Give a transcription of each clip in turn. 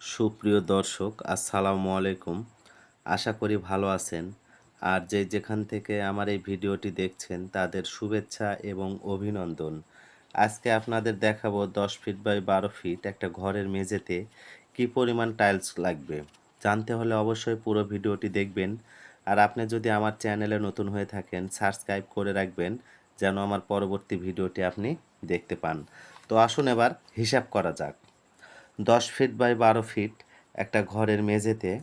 সুপ্রিয় দর্শক, আসসালামু আলাইকুম। আশা করি ভালো আছেন। আর যে যেখান থেকে আমার এই ভিডিওটি দেখছেন, তাদের শুভেচ্ছা এবং অভিনন্দন। আজকে আপনাদের দেখাবো দশ ফিট বাই বারো ফিট একটা ঘরের মেঝেতে কি পরিমাণ টাইলস লাগবে। জানতে হলে অবশ্যই পুরো ভিডিওটি দেখবেন। আর আপনি যদি আমার চ্যানেলে নতুন হয়ে থাকেন, সাবস্ক্রাইব করে রাখবেন, যেন আমার পরবর্তী ভিডিওটি আপনি দেখতে পান। তো আসুন এবার হিসাব করা যাক। দশ ফিট বাই বারো ফিট একটা ঘরের মেঝেতে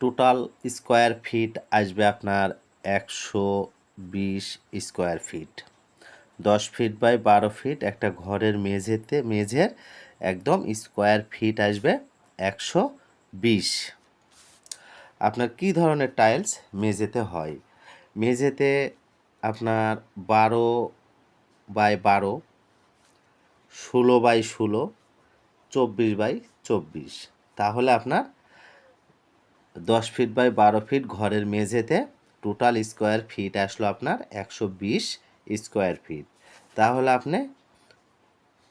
টোটাল স্কোয়ার ফিট আসবে আপনার একশো বিশ স্কোয়ার ফিট দশ ফিট বাই বারো ফিট একটা ঘরের মেঝেতে, মেঝের একদম স্কোয়ার ফিট আসবে একশো বিশ। আপনার কি ধরনের টাইলস মেঝেতে হয়? মেঝেতে আপনার বারো বাই বারো ষোলো বাই ষোলো, চব্বিশ বাই চব্বিশ। তাহলে আপনার দশ ফিট বাই বারো ফিট ঘরের মেঝেতে টোটাল স্কোয়ার ফিট আসলো আপনার একশো বিশ স্কোয়ার ফিট। তাহলে আপনি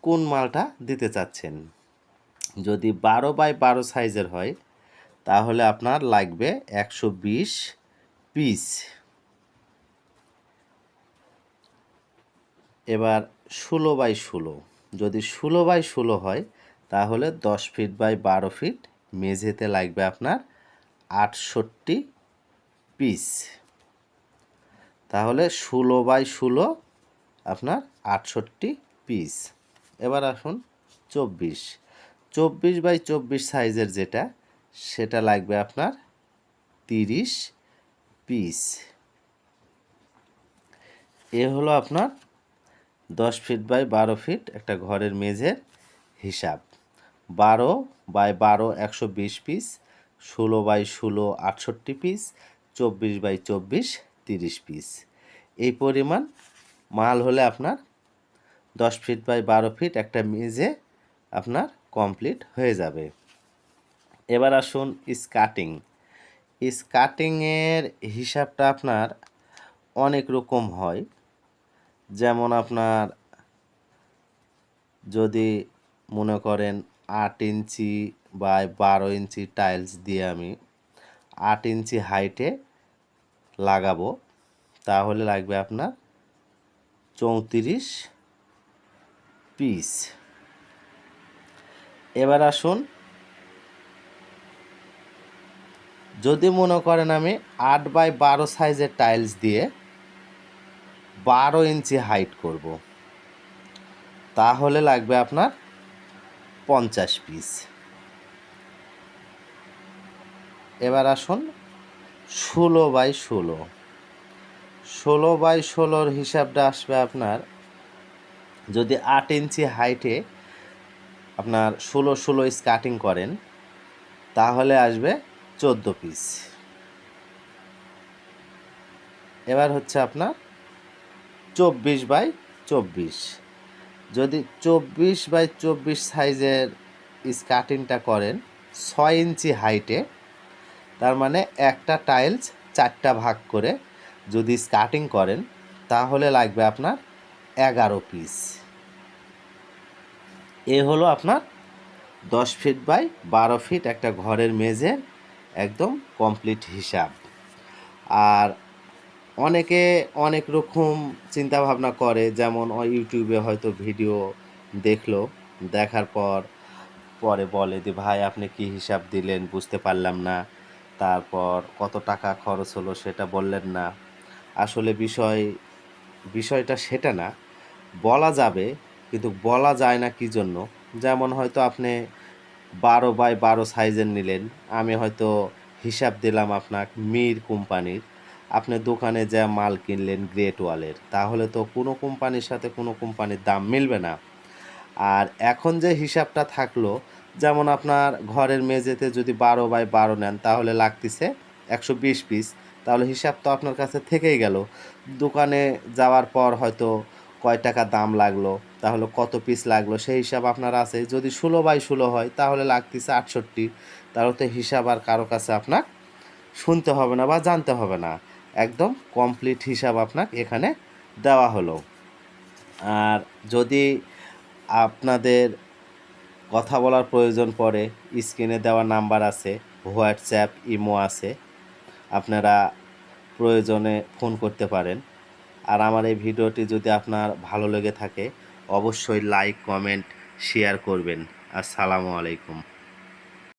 কোন মালটা দিতে চাচ্ছেন? যদি বারো বাই বারো সাইজের হয়, তাহলে আপনার লাগবে একশো বিশ পিস। এবার ষোলো বাই ষোলো। যদি ষোলো বাই ষোলো হয়, তাহলে দশ ফিট বাই বারো ফিট মেঝেতে লাগবে আপনার আটষট্টি পিস তাহলে ষোলো বাই ষোলো আপনার আটষট্টি পিস এবার আসুন চব্বিশ। চব্বিশ বাই চব্বিশ সাইজের যেটা, সেটা লাগবে আপনার তিরিশ পিস এ হলো আপনার দশ ফিট বাই বারো ফিট একটা ঘরের মেঝের হিসাব। বারো বাই বারো একশো বিশ পিস ষোলো বাই ষোলো আটষট্টি পিস চব্বিশ বাই চব্বিশ তিরিশ পিস এই পরিমাণ মাল হলে আপনার দশ ফিট বাই বারো ফিট একটা মেঝে আপনার কমপ্লিট হয়ে যাবে। এবার আসুন স্কাটিং স্কাটিংয়ের হিসাবটা আপনার অনেক রকম হয়। যেমন আপনার যদি মনে করেন আট ইঞ্চি বা বারো ইঞ্চি টাইলস দিয়ে আমি আট ইঞ্চি হাইটে লাগাবো, তাহলে লাগবে আপনার চৌত্রিশ পিস। এবার আসুন, যদি মনে করেন আমি আট বাই বারো সাইজের টাইলস দিয়ে বারো ইঞ্চি হাইট করব। তাহলে লাগবে আপনার পঞ্চাশ পিস। এবার আসুন ষোলো বাই ষোলো। ষোলো বাই ষোলোর হিসাবটা আসবে আপনার যদি আট ইঞ্চি হাইটে আপনার ষোলো ষোলো স্কাটিং করেন, তাহলে আসবে চোদ্দ পিস। এবার হচ্ছে আপনার চব্বিশ বাই চব্বিশ। যদি চব্বিশ বাই চব্বিশ সাইজের স্কার্টিংটা করেন, ছয় ইঞ্চি হাইটে, তার মানে একটা টাইলস চারটা ভাগ করে যদি স্কার্টিং করেন, তাহলে লাগবে আপনার এগারো পিস। এ হলো আপনার দশ ফিট বাই বারো ফিট একটা ঘরের মেঝের একদম কমপ্লিট হিসাব। আর অনেকে অনেক রকম চিন্তা ভাবনা করে, যেমন ইউটিউবে হয়তো ভিডিও দেখল, দেখার পর, পরে বলে যে, ভাই, আপনি কি হিসাব দিলেন? বুঝতে পারলাম না। তারপর কত টাকা খরচ হলো সেটা বললেন না। আসলে বিষয়, বিষয়টা সেটা না। বলা যাবে, কিন্তু বলা যায় না কি জন্য? যেমন হয়তো আপনি বারো বাই বারো সাইজের নিলেন, আমি হয়তো হিসাব দিলাম আপনার মির কোম্পানির। আপনি দোকানে যা মাল কিনলেন গ্রেট ওয়ালের তাহলে তো কোনো কোম্পানির সাথে কোনো কোম্পানির দাম মিলবে না। আর এখন যে হিসাবটা থাকল, যেমন আপনার ঘরের মেঝেতে যদি বারো বাই বারো নেন, তাহলে লাগতেছে একশো বিশ পিস তাহলে হিসাব তো আপনার কাছে থেকেই গেল। দোকানে যাওয়ার পর হয়তো কয় টাকা দাম লাগল, তাহলে কত পিস লাগল, সেই হিসাব আপনার আছে। যদি ষোলো বাই ষোলো হয়, তাহলে লাগতেছে আটষট্টি, তাহলে তো হিসাব আর কারও কাছে আপনার শুনতে হবে না বা জানতে হবে না। একদম কমপ্লিট হিসাব আপনাকে এখানে দেওয়া হলো। আর যদি আপনাদের কথা বলার প্রয়োজন পড়ে স্ক্রিনে দেওয়া নাম্বার আছে হোয়াটসঅ্যাপ ইমো আছে, আপনারা প্রয়োজনে ফোন করতে পারেন। আর আমার এই ভিডিওটি যদি আপনার ভালো লেগে থাকে, অবশ্যই লাইক কমেন্ট শেয়ার করবেন। আসসালামু আলাইকুম।